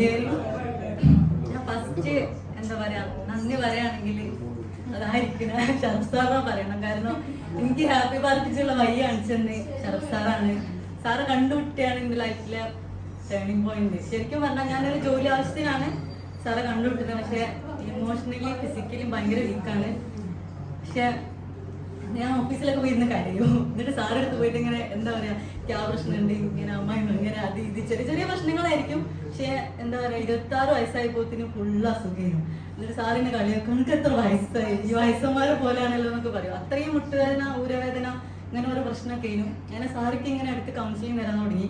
Evening ഞാൻ first എന്താ പറയാ നന്ദി പറയുകയാണെങ്കിൽ അതായിരിക്കും. ഷറഫ് സാറാ പറയണം. കാരണം എനിക്ക് ഹാപ്പി പാർട്ടിച്ചുള്ള വഴി കാണിച്ചെന്ന് ഷറഫ് സാറാണ്. സാറ് കണ്ടുപിട്ടിയാണ് എന്റെ ലൈഫിലെ ടേണിംഗ് പോയിന്റ് ശരിക്കും പറഞ്ഞാൽ ഞാനൊരു ജോലി ആവശ്യത്തിനാണ് സാറെ കണ്ടുപിട്ടത് പക്ഷെ ഇമോഷണലി ഫിസിക്കലി ഭയങ്കര വീക്കാണ് പക്ഷെ ഞാൻ ഓഫീസിലൊക്കെ പോയിരുന്ന് കരയോ. എന്നിട്ട് സാറെടുത്ത് പോയിട്ട് ഇങ്ങനെ എന്താ പറയാ ക്യാ പ്രശ്നമുണ്ട് ഇങ്ങനെ അമ്മായിമ്മ ഇങ്ങനെ അത് ഇത് ചെറിയ ചെറിയ പ്രശ്നങ്ങളായിരിക്കും. പക്ഷെ എന്താ പറയാ ഇരുപത്തി ആറ് വയസ്സായപ്പോത്തിന് ഫുള്ള് അസുഖം എന്നിട്ട് സാറിന്റെ കളിയൊക്കെ എനിക്ക് എത്ര വയസ്സായി? ഈ വയസ്സന്മാരെ പോലെയാണല്ലോ എന്നൊക്കെ പറയും. അത്രയും മുട്ടുവേദന ഊരവേദന ഇങ്ങനെ ഓരോ പ്രശ്നമൊക്കെ ആയിരുന്നു അങ്ങനെ സാറിക്ക് ഇങ്ങനെ അടുത്ത് കൗൺസിലിംഗ് തരാൻ തുടങ്ങി.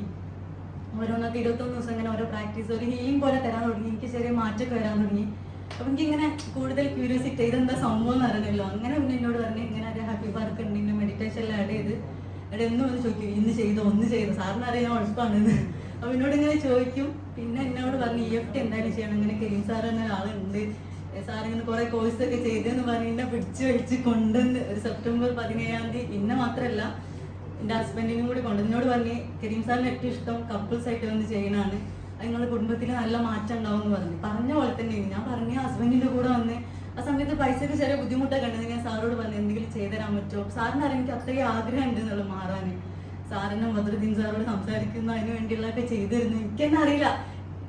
ഓരോന്നൊക്കെ ഇരുപത്തൊന്ന് ദിവസം ഇങ്ങനെ ഓരോ പ്രാക്ടീസ് ഒരു ഹീലിംഗ് പോലെ തരാൻ തുടങ്ങി. എനിക്ക് ചെറിയ മാറ്റമൊക്കെ വരാൻ തുടങ്ങി. അപ്പൊ എനിക്ക് ഇങ്ങനെ കൂടുതൽ ക്യൂരിയോസിറ്റി ഇതെന്താ സംഭവം എന്ന് അറിയണല്ലോ അങ്ങനെ പിന്നെ എന്നോട് പറഞ്ഞു ഇങ്ങനെ ഒരു ഹാപ്പി പാർക്ക് ഉണ്ട് ഇങ്ങനെ മെഡിറ്റേഷനിൽ ആഡ് ചെയ്ത്. അവിടെ എന്നും ഒന്ന് ചോദിക്കും ഇന്ന് ചെയ്തോ? ഒന്ന് ചെയ്തോ? സാറിന് അറിയാൻ ഉഴപ്പാണെന്ന് അപ്പൊ എന്നോട് ഇങ്ങനെ ചോദിക്കും. പിന്നെ എന്നോട് പറഞ്ഞു ഇ എഫ് ടി എന്തായാലും ചെയ്യണം. ഇങ്ങനെ കരീം സാർ എന്ന ആളുണ്ട് സാറിങ്ങനെ കുറെ കോഴ്സ് ഒക്കെ ചെയ്തെന്ന് പറഞ്ഞ് എന്നെ പിടിച്ചു വലിച്ച് കൊണ്ടുവന്ന് ഒരു സെപ്റ്റംബർ പതിനേഴാം തീയതി ഇന്നെ മാത്രമല്ല എന്റെ ഹസ്ബൻഡിനും കൂടി കൊണ്ട് എന്നോട് പറഞ്ഞ് കരീം സാറിന് ഏറ്റവും ഇഷ്ടം കപ്പിൾസ് ആയിട്ട് വന്ന് ചെയ്യണമാണ് നിങ്ങളുടെ കുടുംബത്തിൽ നല്ല മാറ്റം ഉണ്ടാവും എന്ന് പറഞ്ഞു. പറഞ്ഞ പോലെ തന്നെ. ഞാൻ പറഞ്ഞ ഹസ്ബൻഡിന്റെ കൂടെ വന്ന് ആ സമയത്ത് പൈസക്ക് ചെറിയ ബുദ്ധിമുട്ടൊക്കെ ഉണ്ട്. ഞാൻ സാറോട് പറഞ്ഞു എന്തെങ്കിലും ചെയ്തു തരാൻ പറ്റുമോ? സാറിന് അറിയാം എനിക്ക് അത്രയും ആഗ്രഹം ഉണ്ട് എന്നുള്ളത് മാറാൻ. സാറിനെ മധുരദീൻ സാറോട് സംസാരിക്കുന്നു. അതിന് വേണ്ടിയുള്ളതൊക്കെ ചെയ്തു തരുന്നു. എനിക്കെന്നെ അറിയില്ല.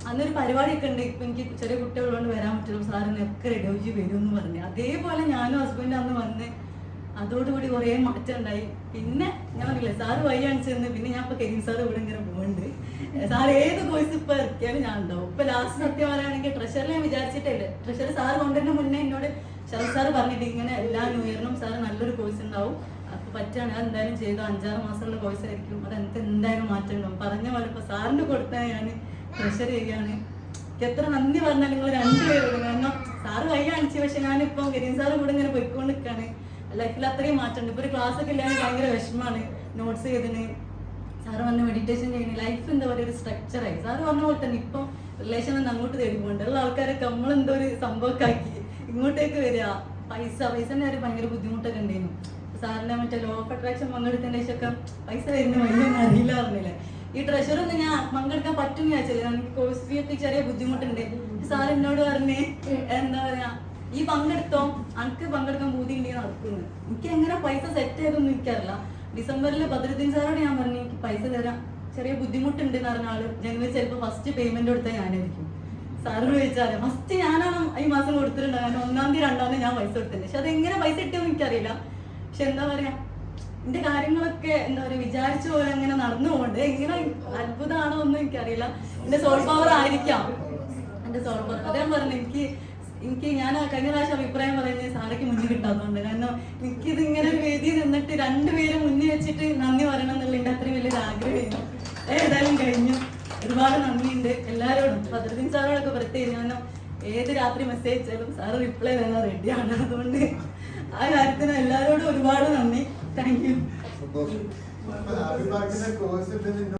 അന്നൊരു പരിപാടിയൊക്കെ ഉണ്ട്. ഇപ്പൊ എനിക്ക് ചെറിയ കുട്ടികളുകൊണ്ട് വരാൻ പറ്റുള്ളൂ സാറിന് ഒക്കെ റെഡി വരും എന്ന് പറഞ്ഞു. അതേപോലെ ഞാനും ഹസ്ബൻഡ് അന്ന് വന്ന് അതോടുകൂടി കുറേ മാറ്റം ഉണ്ടായി. പിന്നെ ഞാൻ പറഞ്ഞില്ല സാറ് വഴി കാണിച്ചെന്ന് പിന്നെ ഞാൻ ഇപ്പൊ കരീം സാറ് ഇവിടെ ഇങ്ങനെ പോകുന്നുണ്ട് സാർ ഏത് കോഴ്സ് ഇപ്പൊ ഇറക്കിയാലും ഞാൻ ഉണ്ടാവും. ഇപ്പൊ ലാസ്റ്റ് സത്യം പറയുകയാണെങ്കിൽ ട്രഷറിൽ ഞാൻ വിചാരിച്ചിട്ടില്ല? ട്രഷർ സാർ കൊണ്ടുവരുന്ന മുന്നേ എന്നോട് ശരത് സാർ പറഞ്ഞിട്ട് ഇങ്ങനെ എല്ലാ ന്യൂ ഇയറിനും സാർ നല്ലൊരു കോഴ്സ് ഉണ്ടാവും. അപ്പൊ പറ്റാണ് അത് എന്തായാലും ചെയ്തു? അഞ്ചാറ് മാസമുള്ള കോഴ്സ് ആയിരിക്കും. അത് എനിക്ക് എന്തായാലും മാറ്റം ഉണ്ടാവും. പറഞ്ഞ പോലെ ഇപ്പൊ സാറിന് കൊടുത്താൽ ഞാൻ ട്രഷർ ചെയ്യുകയാണ്. എത്ര നന്ദി പറഞ്ഞാൽ നിങ്ങൾ രണ്ടുപേരും കാരണം സാറ് കൈ കാണിച്ചു. പക്ഷെ ഞാനിപ്പം കരീം സാറ് കൂടെ ഇങ്ങനെ പോയിക്കൊണ്ട് നിൽക്കാണ് ലൈഫിൽ അത്രയും മാറ്റമുണ്ട് ഇപ്പൊ ഒരു ക്ലാസ് ഒക്കെ ഇല്ലാതെ ഭയങ്കര വിഷമമാണ് നോട്ട്സ് ചെയ്തിന് സാറ് വന്ന് മെഡിറ്റേഷൻ ചെയ്യുന്നത് ലൈഫ് എന്താ പറയുക? ഒരു സ്ട്രക്ചറായി സാറ് പറഞ്ഞ പോലെ തന്നെ ഇപ്പം റിലേഷൻ ഒന്ന് അങ്ങോട്ട് തേടി പോകണ്ട ഉള്ള ആൾക്കാരൊക്കെ നമ്മളെന്തോ ഒരു സംഭവമൊക്കെ ആക്കി ഇങ്ങോട്ടേക്ക് വരിക. പൈസ പൈസന്റെ കാര്യം ഭയങ്കര ബുദ്ധിമുട്ടൊക്കെ ഉണ്ടായിരുന്നു സാറിന്റെ മറ്റേ ലോ ഓഫ് അട്രാക്ഷൻ പങ്കെടുത്തതിന്റെ ശേഷമൊക്കെ പൈസ വരുന്ന വലിയ അറിയില്ല പറഞ്ഞില്ലേ. ഈ ട്രഷർ ഒന്നും ഞാൻ പങ്കെടുക്കാൻ പറ്റും വിചാരിച്ചില്ല. എനിക്ക് കോഴ്സ് ഫീ ഒക്കെ ചെറിയ ബുദ്ധിമുട്ടുണ്ട്. സാർ എന്നോട് പറഞ്ഞേ എന്താ പറയാ ഈ പങ്കെടുത്തോ? അനക്ക് പങ്കെടുക്കാൻ ബൂതി ഉണ്ടെങ്കിൽ നടക്കുന്നു. എനിക്ക് എങ്ങനെ പൈസ സെറ്റ് ചെയ്തൊന്നും എനിക്കറില്ല ഡിസംബറിൽ ബദ്രുദ്ദീൻ സാറോട് ഞാൻ പറഞ്ഞു എനിക്ക് പൈസ തരാം. ചെറിയ ബുദ്ധിമുട്ടുണ്ട് എന്ന് പറഞ്ഞ ആൾ ജനുവരി ചിലപ്പോൾ ഫസ്റ്റ് പേയ്മെന്റ് കൊടുത്താൽ ഞാനായിരിക്കും. സാറ് ചോദിച്ചാൽ ഫസ്റ്റ് ഞാനാണ് ഈ മാസം കൊടുത്തിട്ടുണ്ട്? ഞാൻ ഒന്നാം തീയതി രണ്ടാം തീയതി ഞാൻ പൈസ കൊടുത്തിട്ടുണ്ട്. പക്ഷെ അതെങ്ങനെ പൈസ കിട്ടിയെന്ന് എനിക്കറിയില്ല. പക്ഷെ എന്താ പറയാ എന്റെ കാര്യങ്ങളൊക്കെ എന്താ പറയാ വിചാരിച്ച പോലെ അങ്ങനെ നടന്നു എങ്ങനെ അത്ഭുതമാണോ ഒന്നും എനിക്കറിയില്ല. എന്റെ സോൾ പവർ ആയിരിക്കാം. എന്റെ സോൾ പവർ അതേ പറഞ്ഞു എനിക്ക് എനിക്ക് ഞാൻ കഴിഞ്ഞ പ്രാവശ്യം അഭിപ്രായം പറയുന്നത് സാറയ്ക്ക് മുന്നിൽ കിട്ടാത്തതുകൊണ്ട്. കാരണം എനിക്കിത് ഇങ്ങനെ വേദി നിന്നിട്ട് രണ്ടുപേരും മുന്നിൽ വെച്ചിട്ട് നന്ദി പറയണം എന്നുള്ള എന്റെ അത്രയും വലിയൊരു ആഗ്രഹമായിരുന്നു ഏതായാലും കഴിഞ്ഞു. ഒരുപാട് നന്ദിയുണ്ട്. എല്ലാവരോടും. ഭദ്രദിൻ സാറോടൊക്കെ പ്രത്യേകിച്ച് കാരണം ഏത് രാത്രി മെസ്സേജ് അയച്ചാലും സാറ് റിപ്ലൈ തരാൻ റെഡിയാണ് അതുകൊണ്ട് ആ കാര്യത്തിന് എല്ലാവരോടും ഒരുപാട് നന്ദി. Thank you